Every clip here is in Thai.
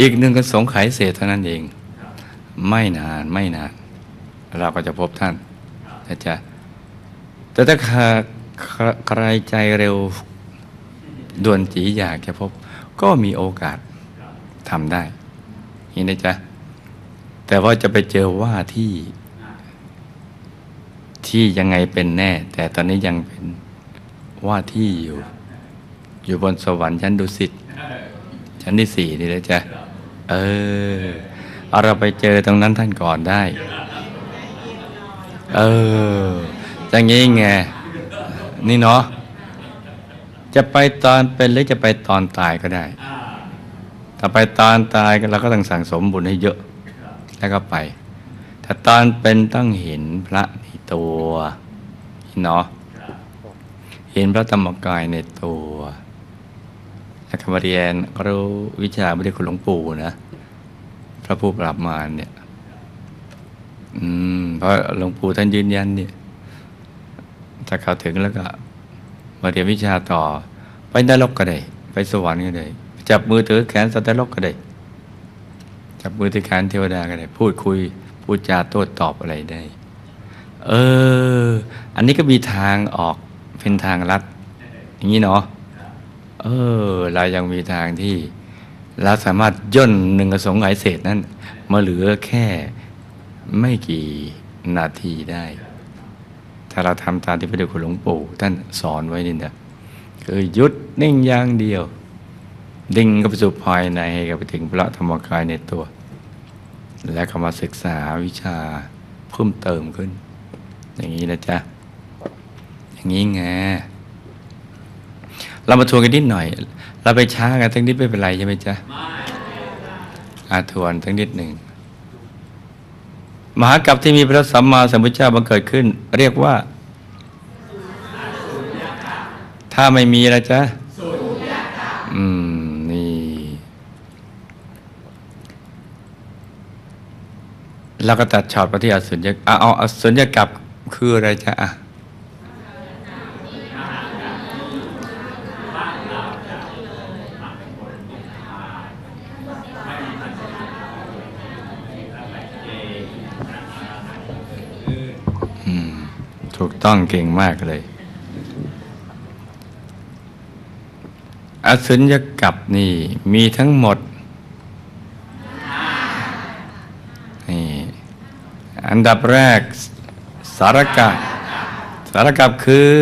อีกหนึ่งก็สงไขยเศษเท่านั้นเอง ไม่นานไม่นาน เราก็จะพบท่านนะจ๊ะแต่ถ้าใครใจเร็วด่วนจีอยากจะพบ ก็มีโอกาสทำได้นี่นะจ๊ะแต่ว่าจะไปเจอว่าที่ที่ยังไงเป็นแน่ แต่ตอนนี้ยังเป็นว่าที่อยู่ อยู่บนสวรรค์ชั้นดุสิตชั้นที่สี่นี่นะจ๊ะ เออเอาเราไปเจอตรงนั้นท่านก่อนได้ เอออย่างนี้ไง นี่เนาะจะไปตอนเป็นหรือจะไปตอนตายก็ได้ ถ้าไปตอนตายเราก็ต้องสั่งสมบุญให้เยอะ แล้วก็ไปถ้าตอนเป็นต้องเห็นพระในตัวเนาะเห็นพระธรรมกายในตัว แล้วก็มาเรียนรู้วิชาไม่ได้คุณหลวงปู่นะ พระผู้ปราบมารเนี่ย อืม เพราะหลวงปู่ท่านยืนยันเนี่ยถ้าเขาถึงแล้วก็ มาเรียนวิชาต่อ ไปนรกก็ได้ ไปสวรรค์ก็ได้ จับมือถือแขนสัตว์นรกก็ได้ จับมือถือแขนเทวดาก็ได้ พูดคุย พูดจาโต้ตอบอะไรได้ เออ อันนี้ก็มีทางออกเป็นทางลัด อย่างนี้เนาะ เออเรายังมีทางที่เราสามารถย่นหนึ่งกระสงไหยเศษนั้น มาเหลือแค่ไม่กี่นาทีได้ ถ้าเราทำตามที่พระเดชคุณหลวงปู่ท่านสอนไว้นี่นะคือหยุดนิ่งอย่างเดียว ดิ่งกับไปสู่ภายในกับไปถึงพระธรรมกายในตัว และเข้ามาศึกษาวิชาเพิ่มเติมขึ้น อย่างนี้นะจ๊ะ อย่างนี้ไง เรามาทวนกันนิดหน่อย เราไปช้ากันทั้งนิดไม่เป็นไรใช่ไหมจ๊ะอาทวนทั้งนิดหนึ่งมหากรัปที่มีพระสัมมาสัมพุทธเจ้าบังเกิดขึ้น เรียกว่า ถ้าไม่มีละจ๊ะอืม นี่ เราก็ตัดช็อตไปที่อสุญญกเอาเอาอสุญญกับคืออะไรจ๊ะอะ อืม ถูกต้องเก่งมากเลย อสุญญกับนี่มีทั้งหมดนี่อันดับแรกสารกับสารกับคือ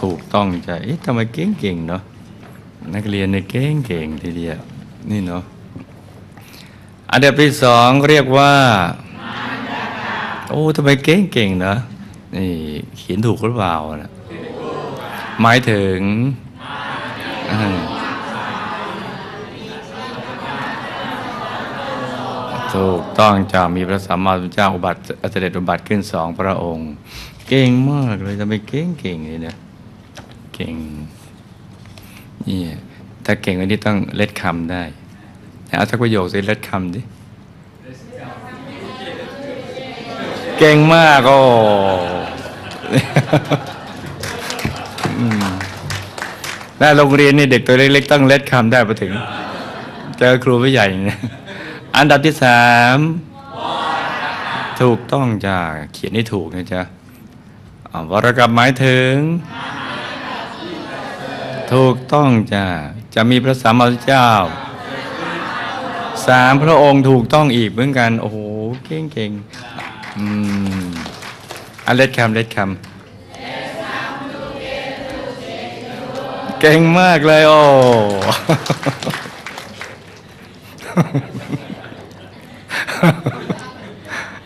ถูกต้องจ้ะเอ๊ะทำไมเก่งๆเนาะนักเรียนในเก่งเก่งๆทีเดียวนี่เนาะ อันดับที่สองเรียกว่า โอ้ทำไมเก่งเก่งๆเนะนี่เขียนถูกหรือเปล่านะหมายถึงถูกต้องจะมีพระสัมมาสัมพุทธเจ้าอุบัติเสด็จอุบัติขึ้นสองพระองค์ เก่งมากเลยทำไมเก่งเก่งๆเลยเนี่ยเก่งนี่ถ้าเก่งวันนี้ต้องเล็ดคำได้ เอาสักประโยคสิเล็ดคำดิเก่งมากโอ้อืมแม่โรงเรียนนี่เด็กตัวเล็กๆต้องเล็ดคำได้ไปถึง เจอครูผู้ใหญ่เนี่ยอันดับที่สามถูกต้องจ้าเขียนให้ถูกนะจ๊ะวรกรรมหมายถึง ถูกต้องจ้าจะมีพระสัมมาสัมพุทธเจ้า สามพระองค์ถูกต้องอีกเหมือนกัน โอ้โห เก่งเก่งอืมอันเล็ดคำเล็ดคำเก่งมากเลยโอ้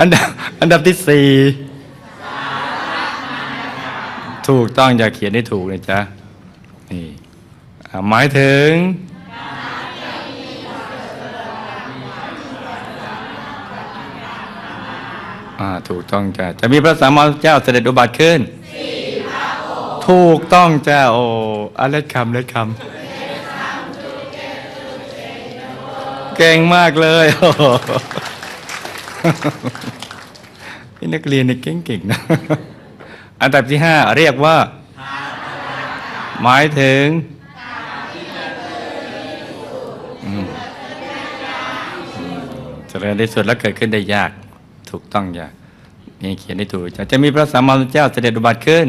อันดับอันดับที่สี่ถูกต้องอย่าเขียนให้ถูกนะจ๊ะนี่หมายถึง อ่าถูกต้องจ้ะจะมีพระสัมมาสัมพุทธเจ้าเสด็จอุบัติขึ้นถูกต้องจ้าโออะเล็ดคำเล็ดคำเก่งมากเลยโอ้โหนี่นักเรียนนี่เก่งๆนะอันดับที่ห้าเรียกว่า หมายถึงเจริญที่สุดแล้วเกิดขึ้นได้ยาก ถูกต้องยากนี่เขียนได้ถูกจะจะมีพระสัมมาสัมพุทธเจ้าเสด็จอุบัติขึ้น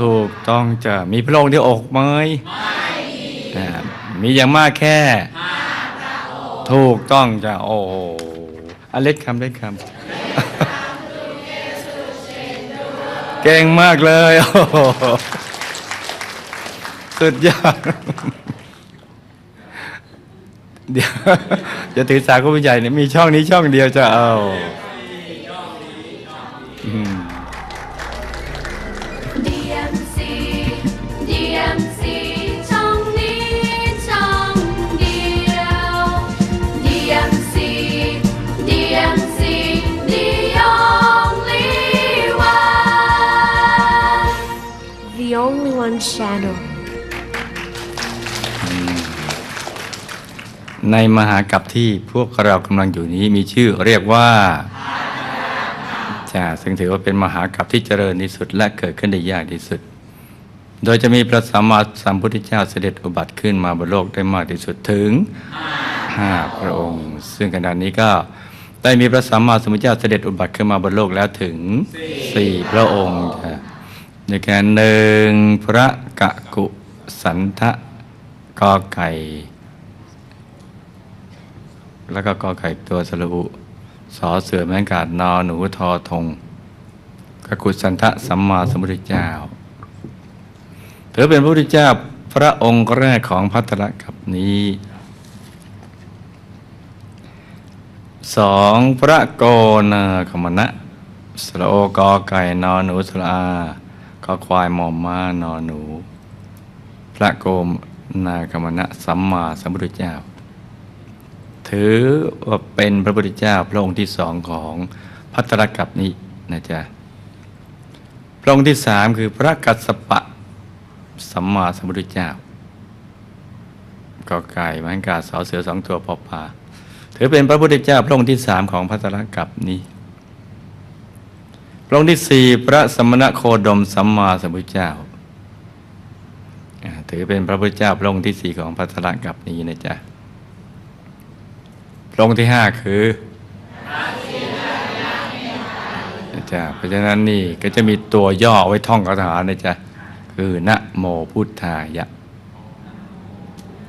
ถูกต้องจะมีพระองค์ที่อกไหมอ่ามีอย่างมากแค่ถูกต้องจะโอ้อเล็กคำเล็กคำเก่งมากเลย โอ้สุดยอด เดี๋ยวจะถือสาคุณผู้ใหญ่เนี่ยมีช่องนี้ช่องเดียวจะเอา ในมหากัปที่พวกเรากำลังอยู่นี้มีชื่อเรียกว่าจ้าซึ่งถือว่าเป็นมหากัปที่เจริญที่สุดและเกิดขึ้นได้ยากที่สุด โดยจะมีพระสัมมาสัมพุทธเจ้าเสด็จอุบัติขึ้นมาบนโลกได้มากที่สุดถึงห้าพระองค์ ซึ่งขณะนี้ก็ได้มีพระสัมมาสัมพุทธเจ้าเสด็จอุบัติขึ้นมาบนโลกแล้วถึงสี่พระองค์จ้ะในการหนึ่งพระกะกุสันทะกอไก่ แล้วก็กอไก่ตัวสระอุสอเสือแมงกาดนอหนูทอทงกกุสันทะสัมมาสัมพุทธเจ้าถือเป็นพระพุทธเจ้าพระองค์แรกของพัทธกับนี้สองพระโกนาคมณะสระโอกอไก่นอหนูสระอากอควายมอมมานอหนู พระโกมนาคมณะสัมมาสัมพุทธเจ้า ถือว่าเป็นพระพุทธเจ้าพระองค์ที่สองของพัตรกับนี้นะจ๊ะพระองค์ที่สามคือพระกัสสปะสัมมาสัมพุทธเจ้าก็ไก่มันกาสอเสือสองตัวพอพาถือเป็นพระพุทธเจ้าพระองค์ที่สามของพัตรกับนี้พระองค์ที่สี่พระสมณโคดมสัมมาสัมพุทธเจ้าถือเป็นพระพุทธเจ้าพระองค์ที่สี่ของพัตตรกับนี้นะจ๊ะ พระองค์ที่ห้าคือนะจ๊ะเพราะฉะนั้นนี่ก็จะมีตัวย่อไว้ท่องคาถานะจ๊ะคือนะโมพุทธายะ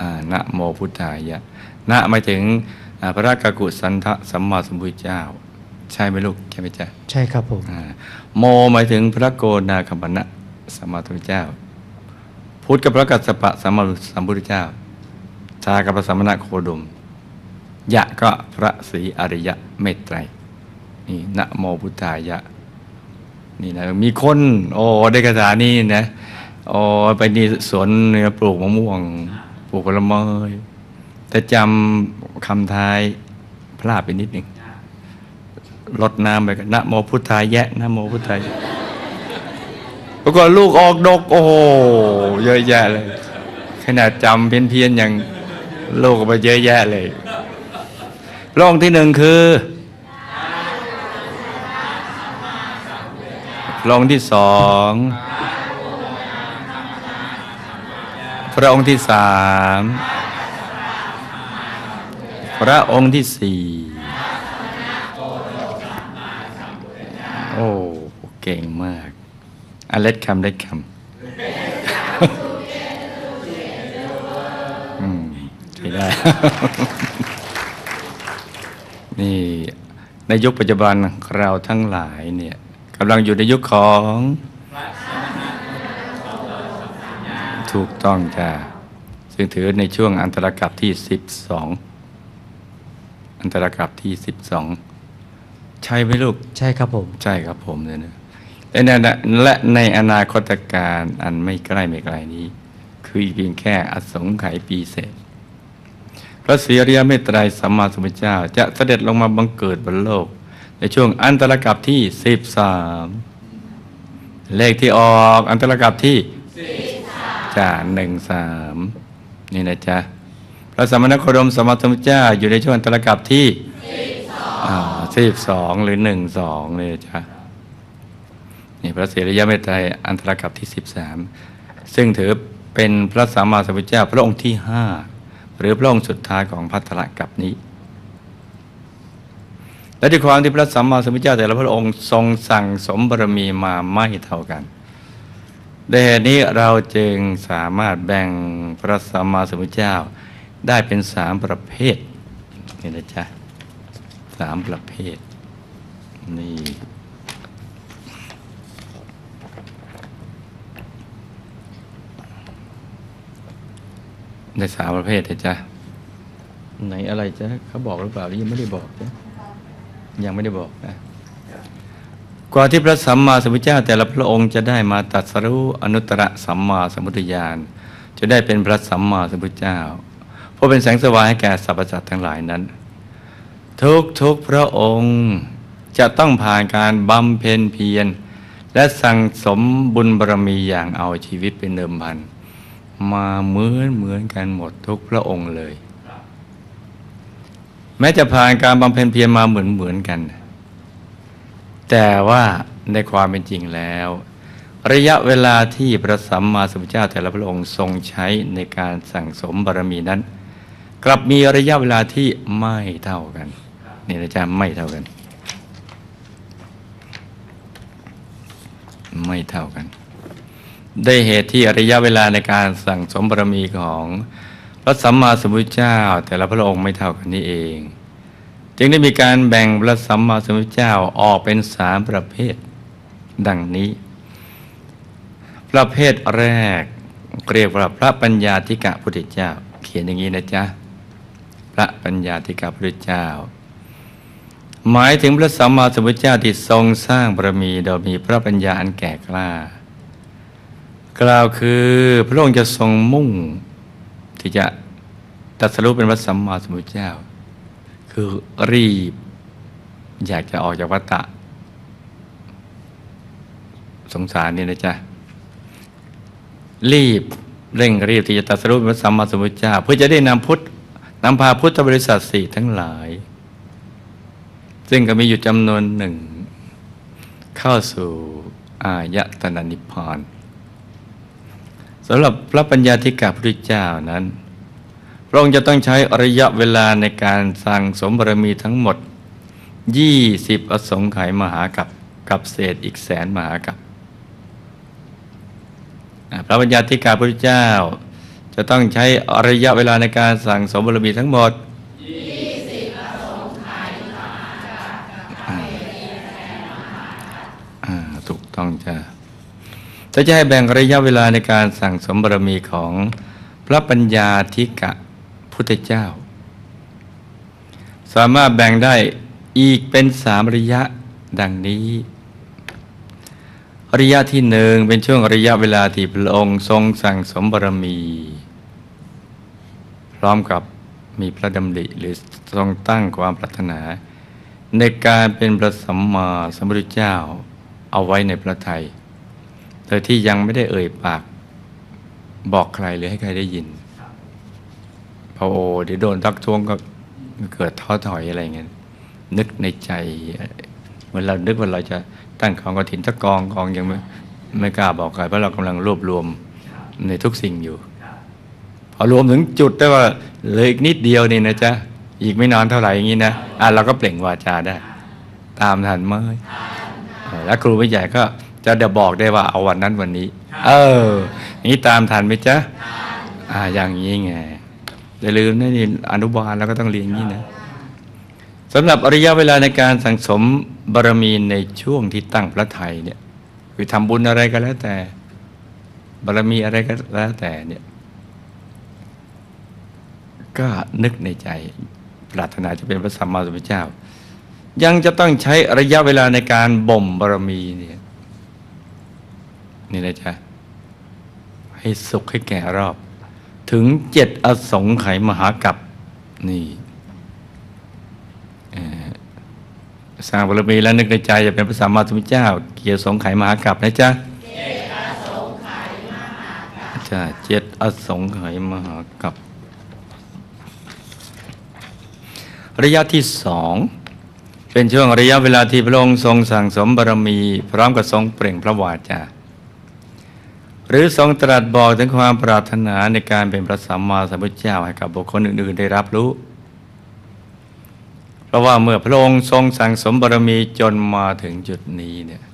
อ่านะโมพุทธายะนะหมายถึงอ่าพระกกุสันทะสัมมาสัมพุทธเจ้า ใช่ไหมลูกใช่ไหมจ๊ะใช่ครับผมอ่าโมหมายถึงพระโกนาคัมปณะสัมมาสัมพุทธเจ้า พุทธกับพระกัสสปะสัมมาสัมพุทธเจ้าชากับพระสัมมณโคดม ยะก็พระศรีอริยะเมตไตรนี่นะโมพุทธายะ นี่นะมีคน โอ้ได้คาถานี่นะโอ้ไปนี่สวนเนี่ยปลูกมะม่วง ปลูกผลไม้แต่จำคำท้ายพลาดไปนิดหนึ่งลดน้ำไปกันนะโมพุทธายะนะโมพุทธายะปรากฏลูกออกดก โอ้โหเยอะแยะเลย ขนาดจำเพี้ยนๆอย่างลูกก็ไปเยอะแยะเลย พระองค์ที่หนึ่งคือพระองค์ที่สองพระองค์ที่สามพระองค์ที่สี่โอ้เก่งมากอเล็ดคำเล็ดคำอืมใช่ได้ นี่ในยุคปัจจุบันเราทั้งหลายเนี่ยกำลังอยู่ในยุคของถูกต้องจ้าซึ่งถือในช่วงอันตรกับที่สิบสองอันตรกับที่สิบสองใช่ไหมลูก ใช่ครับผม ใช่ครับผมเนี่ยนะและในและในอนาคตการอันไม่ใกล้ไม่ไกลนี้ คืออีกเพียงแค่อสงไขยปีเศษ พระศรีอริยเมตไตรสัมมาสัมพุทธเจ้า จะเสด็จลงมาบังเกิดบนโลก ในช่วงอันตรกับที่สิบสามเลขที่ออกอันตรกับที่จ้าหนึ่งสามนี่นะจ๊ะพระสมณโคดมสัมมาสัมพุทธเจ้าอยู่ในช่วงอันตรกับที่สิบสองหรือหนึ่งสองเลยจ้ะนี่พระศรีอริยเมตไตรอันตรกับที่สิบสามซึ่งถือเป็นพระสัมมาสัมพุทธเจ้าพระองค์ที่ห้า หรือพระองค์สุดท้ายของพัทธะกับนี้ และด้วยความที่พระสัมมาสัมพุทธเจ้าแต่ละพระองค์ทรงสั่งสมบารมีมาไม่เท่ากันด้วยเหตุนี้เราจึงสามารถแบ่งพระสัมมาสัมพุทธเจ้าได้เป็นสามประเภทนี่นะจ๊ะสามประเภทนี่ ในสามประเภทนะจ๊ะไหนอะไรจ๊ะเขาบอกหรือเปล่าหรือยังไม่ได้บอกจ๊ะยังไม่ได้บอกนะกว่าที่พระสัมมาสัมพุทธเจ้าแต่ละพระองค์จะได้มาตัดสรู้อนุตตรสัมมาสัมพุทธญาณจะได้เป็นพระสัมมาสัมพุทธเจ้าเพราะเป็นแสงสว่างให้แก่สรรพสัตว์ทั้งหลายนั้น ทุกทุกพระองค์จะต้องผ่านการบำเพ็ญเพียรและสั่งสมบุญบารมีอย่างเอาชีวิตเป็นเดิมพัน มาเหมือนเหมือนกันหมดทุกพระองค์เลย แม้จะผ่านการบำเพ็ญเพียรมาเหมือนเหมือนกัน แต่ว่าในความเป็นจริงแล้ว ระยะเวลาที่พระสัมมาสัมพุทธเจ้าแต่ละพระองค์ทรงใช้ในการสั่งสมบารมีนั้น กลับมีระยะเวลาที่ไม่เท่ากันนี่นะจ๊ะไม่เท่ากัน ไม่เท่ากัน ได้เหตุที่ระยะเวลาในการสั่งสมบารมีของพระสัมมาสัมพุทธเจ้า แต่ละพระองค์ไม่เท่ากันนี่เอง จึงได้มีการแบ่งพระสัมมาสัมพุทธเจ้าออกเป็นสามประเภท ดังนี้ ประเภทแรกเรียกว่าพระปัญญาธิกะพุทธเจ้า เขียนอย่างนี้นะจ๊ะพระปัญญาธิกะพุทธเจ้า หมายถึงพระสัมมาสัมพุทธเจ้าที่ทรงสร้างบารมีโดยมีพระปัญญาอันแก่กล้า กล่าวคือพระองค์จะทรงมุ่ง ที่จะตรัสรู้เป็นพระสัมมาสัมพุทธเจ้า คือรีบ อยากจะออกจากวัฏฏะสงสารนี่นะจ๊ะรีบเร่งรีบที่จะตรัสรู้เป็นพระสัมมาสัมพุทธเจ้า เพื่อจะได้นำพุทธนำพาพุทธบริษัทสี่ทั้งหลาย ซึ่งก็มีอยู่จำนวนหนึ่ง เข้าสู่อายตนะนิพพาน สำหรับพระปัญญาธิกาพุทธเจ้านั้นพระองค์จะต้องใช้ระยะเวลาในการสั่งสมบารมีทั้งหมด 20 อสงไขยมหากับกับเศษอีกแสนมหากับพระปัญญาธิกาพุทธเจ้า จะต้องใช้ระยะเวลาในการสั่งสมบารมีทั้งหมด อ่าถูกต้องจ้ะ ถ้าจะให้แบ่งระยะเวลาในการสั่งสมบารมีของพระปัญญาธิกะพุทธเจ้า สามารถแบ่งได้อีกเป็นสามระยะดังนี้ ระยะที่หนึ่งเป็นช่วงระยะเวลาที่พระองค์ทรงสั่งสมบารมี พร้อมกับมีพระดำริหรือทรงตั้งความปรารถนา ในการเป็นพระสัมมาสัมพุทธเจ้าเอาไว้ในพระไทย ดยที่ยังไม่ได้เอ่ยปาก บอกใครหรือให้ใครได้ยินพอโอเดี๋ยวโดนทักท้วงก็เกิดท้อถอยอะไรเงี้ยนึกในใจเมือเรานึกว่าเราจะตั้งของกฐินตะกองกองยังไม่ไม่กล้าบอกใครเพราะเรากำลังรวบรวมในทุกสิ่งอยู่ พอรวมถึงจุดได้ว่าเหลยอีกนิดเดียวนี่นะจ๊ะอีกไม่นานเท่าไหร่อย่างนี้นะอะเราก็เปล่งวาจาได้ ตามทันไหมเออแล้วครูไม่ใหญ่ก็ จะเดี๋ยวบอกได้ว่าเอาวันนั้นวันนี้ เอออย่างนี้ตามทันไหมจ๊ะอ่าอย่างนี้ไงอย่าลืมนะนี่อนุบาลแล้วก็ต้องเรียนอย่างนี้นะสำหรับระยะเวลาในการสังสมบารมีในช่วงที่ตั้งพระไทยเนี่ยคือทำบุญอะไรก็แล้วแต่ บารมีอะไรก็แล้วแต่เนี่ยก็นึกในใจ ปรารถนาจะเป็นพระสัมมาสัมพุทธเจ้า ยังจะต้องใช้ระยะเวลาในการบ่มบารมีเนี่ย นี่นะจ๊ะ ให้สุขให้แก่รอบ ถึงเจ็ดอสงไขยมหากัปนี่สร้างบารมีแล้วนึกในใจจะเป็นพระสัมมาสัมพุทธเจ้า เกี่ยวสงไขยมหากัปนะจ๊ะจ้ะเจ็ดอสงไขยมหากัประยะที่สองเป็นช่วงระยะเวลาที่พระองค์ทรงสั่งสมบารมี พร้อมกับทรงเปล่งพระวาจา หรือทรงตรัสบอกถึงความปรารถนาในการเป็นพระสัมมาสัมพุทธเจ้าให้กับบุคคลอื่น ๆ ได้รับรู้ เพราะว่าเมื่อพระองค์ทรงสั่งสมบารมีจนมาถึงจุดนี้เนี่ย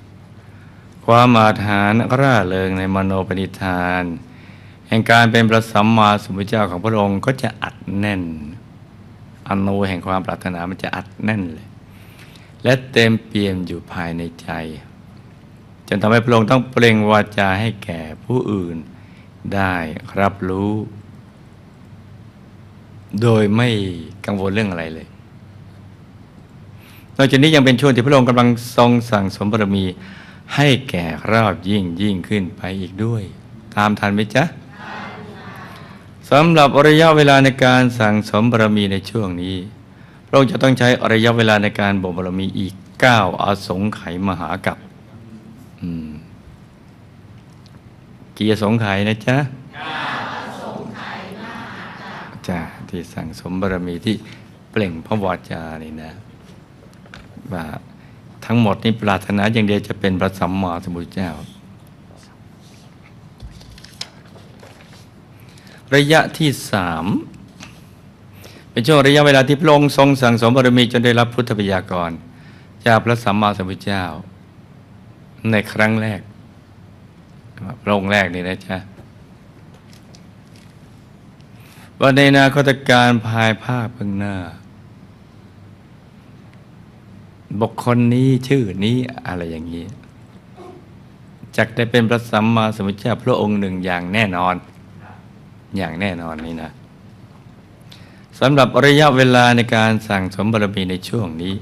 ความอาถรรพ์ร่าเริงในมโนปณิธาน แห่งการเป็นพระสัมมาสัมพุทธเจ้าของพระองค์ก็จะอัดแน่นอนุแห่งความปรารถนามันจะอัดแน่นเลย และเต็มเปี่ยมอยู่ภายในใจ จนทำให้พระองค์ต้องเปล่งวาจาให้แก่ผู้อื่นได้รับรู้ โดยไม่กังวลเรื่องอะไรเลยนอกจากนี้ยังเป็นช่วงที่พระองค์กำลังทรงสั่งสมบารมีให้แก่รอบยิ่งยิ่งขึ้นไปอีกด้วย ตามทันไหมจ๊ะสำหรับระยะเวลาในการสั่งสมบารมีในช่วงนี้ พระองค์จะต้องใช้ระยะเวลาในการบ่มบารมีอีกเก้าอสงไขยมหากับ อืมกี่อาสงไขนะจ๊ะจ้ะที่สั่งสมบารมีที่เปล่งพระวจานี่นะว่าทั้งหมดนี้ปรารถนาอย่างเดียวจะเป็นพระสัมมาสัมพุทธเจ้า ระยะที่สามเป็นช่วงระยะเวลาที่พระองค์ทรงสั่งสมบารมีจนได้รับพุทธปยากรจากพระสัมมาสัมพุทธเจ้า ในครั้งแรกพระองค์แรกนี่นะจ๊ะว่าในนาคตการภายภาคเบื้องหน้า บุคคลนี้ชื่อนี้อะไรอย่างนี้จักได้เป็นพระสัมมาสัมพุทธเจ้าพระองค์หนึ่งอย่างแน่นอน อย่างแน่นอนนี่นะสำหรับระยะเวลาในการสั่งสมบารมีในช่วงนี้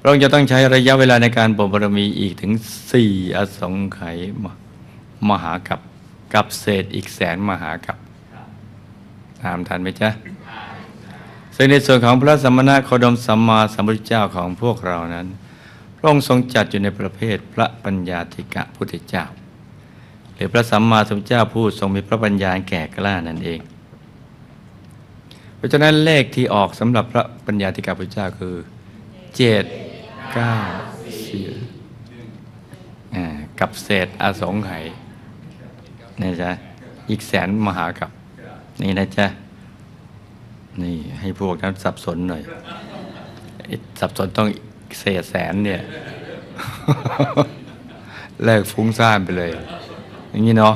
พระองค์จะต้องใช้ระยะเวลาในการบ่มบารมีอีกถึงสี่อสงไขยมหากับกับเศษอีกแสนมหากับตามทันไหมจ๊ะซึ่งในส่วนของพระสมณะโคดมสัมมาสัมพุทธเจ้าของพวกเรานั้น พระองค์ทรงจัดอยู่ในประเภทพระปัญญาธิกะพุทธเจ้า หรือพระสัมมาสัมพุทธเจ้าผู้ทรงมีพระปัญญาแก่กล้านั่นเอง เพราะฉะนั้นเลขที่ออกสำหรับพระปัญญาธิกะพุทธเจ้าคือเจ็ด เก้าสี่กับเศษอสงไขยนี่จ๊ะอีกแสนมหากับ นี่นะจ๊ะ นี่ให้พวกนั้นสับสนหน่อย สับสนต้องเศษแสนเนี่ยแลกฟุ้งซ่านไปเลย อย่างนี้เนาะ